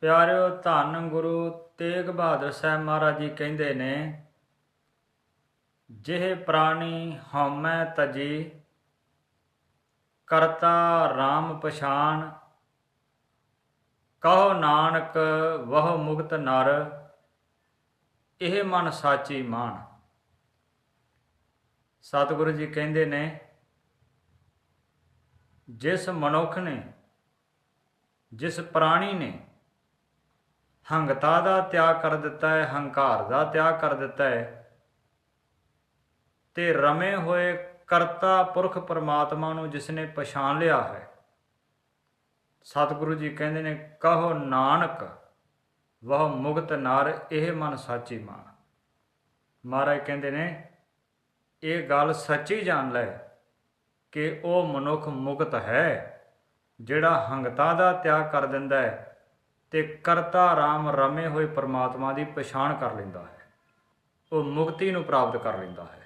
ਪਿਆਰਿਓ ਧੰਨ ਗੁਰੂ ਤੇਗ ਬਹਾਦਰ ਸਾਹਿਬ ਮਹਾਰਾਜ ਜੀ ਕਹਿੰਦੇ ਨੇ, ਜਿਹੇ ਪ੍ਰਾਣੀ ਹਉਮੈ ਤਜੀ, ਕਰਤਾ RAM ਪਛਾਨ ਕਹੋ ਨਾਨਕ ਵਹ ਮੁਕਤ ਨਰ, ਇਹ ਮਨ ਸਾਚੀ ਮਾਨ ਸਤਿਗੁਰੂ ਜੀ ਕਹਿੰਦੇ ਨੇ, ਜਿਸ ਮਨੁੱਖ ਨੇ, ਜਿਸ ਪ੍ਰਾਣੀ ਨੇ ਹੰਗਤਾ ਦਾ ਤਿਆਗ ਕਰ ਦਿੱਤਾ ਹੈ, ਹੰਕਾਰ ਦਾ ਤਿਆਗ ਕਰ ਦਿੱਤਾ ਹੈ। ਤੇ ਰਮੇ ਹੋਏ ਕਰਤਾ ਪੁਰਖ ਪਰਮਾਤਮਾ ਨੂੰ ਜਿਸ ਨੇ ਪਛਾਣ ਲਿਆ ਹੈ। ਸਤਿਗੁਰੂ ਜੀ ਕਹਿੰਦੇ ਨੇ, ਕਹੋ ਨਾਨਕ, ਵਹ ਮੁਗਤ ਨਾਰ, ਇਹ ਮਨ ਸਾਚੀ ਮਾਨ। ਮਹਾਰਾਜ ਕਹਿੰਦੇ ਨੇ, ਇਹ ਗੱਲ ਸੱਚੀ ਜਾਣ ਲੈ ਕਿ ਉਹ ਮਨੁੱਖ ਮੁਕਤ ਹੈ, ਜਿਹੜਾ ਹੰਗਤਾ ਦਾ ਤਿਆਗ ਕਰ ਦਿੰਦਾ ਹੈ। ਤੇ ਕਰਤਾ ਰਾਮ ਰਮੇ ਹੋਏ ਪਰਮਾਤਮਾ ਦੀ ਪਛਾਣ ਕਰ ਲੈਂਦਾ ਹੈ। ਉਹ ਮੁਕਤੀ ਨੂੰ ਪ੍ਰਾਪਤ ਕਰ ਲੈਂਦਾ ਹੈ।